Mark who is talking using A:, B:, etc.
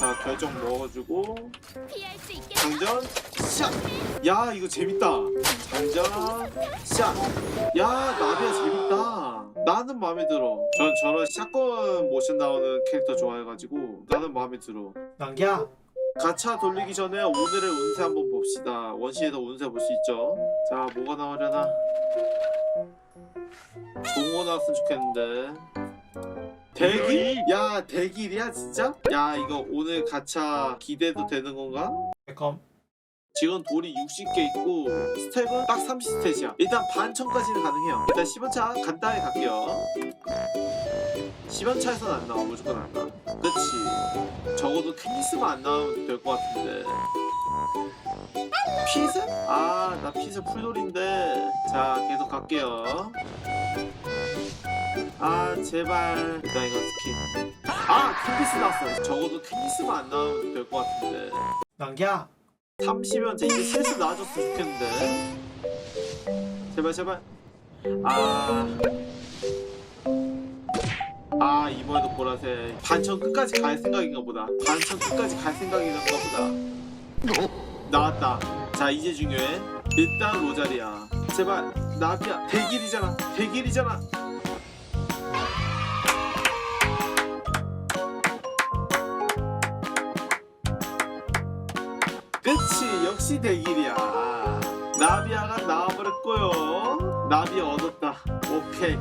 A: 자 결정 먹어주고.
B: 피할 수 있겠어.
A: 장전 샷! 야 이거 재밌다. 장전 샷! 야 나비야 재밌다. 나는 마음에 들어. 전 저런 샷건 모션 나오는 캐릭터 좋아해가지고 나는 마음에 들어.
C: 난기야.
A: 가차 돌리기 전에 오늘의 운세 한번 봅시다. 원시에서 운세 볼 수 있죠? 자 뭐가 나오려나? 좋은 거 나왔으면 좋겠는데 대길? 야 대길이야 진짜? 야 이거 오늘 가차 기대도 되는 건가?
C: 백컴.
A: 지금 돌이 60개 있고 스텝은 딱 30스탯이야. 일단 반천까지는 가능해요. 일단 10원차 간단하게 갈게요. 10원차에서는 안 나와 무조건 안 나와. 그치 적어도 캔디스만 안 나오면 될 것 같은데. 피즈? 아나 피즈 풀돌인데. 자 계속 갈게요 아 제발. 일단 이거 스킨. 아 캔디스 나왔어 적어도 캔디스만 안 나오면 될 것 같은데.
C: 난기야.
A: 30연째 이게 슬슬 나아졌으면 좋겠는데. 제발 제발. 아... 아 이번에도 보라색. 반천 끝까지 갈 생각인가 보다. 반천 끝까지 갈 생각인가 보다. 나왔다. 자 이제 중요해. 일단 로자리야. 제발 나비야 대길이잖아. 대길이잖아 그치 역시 대길이야. 나비아가 나와버렸고요. 나비 얻었다. 오케이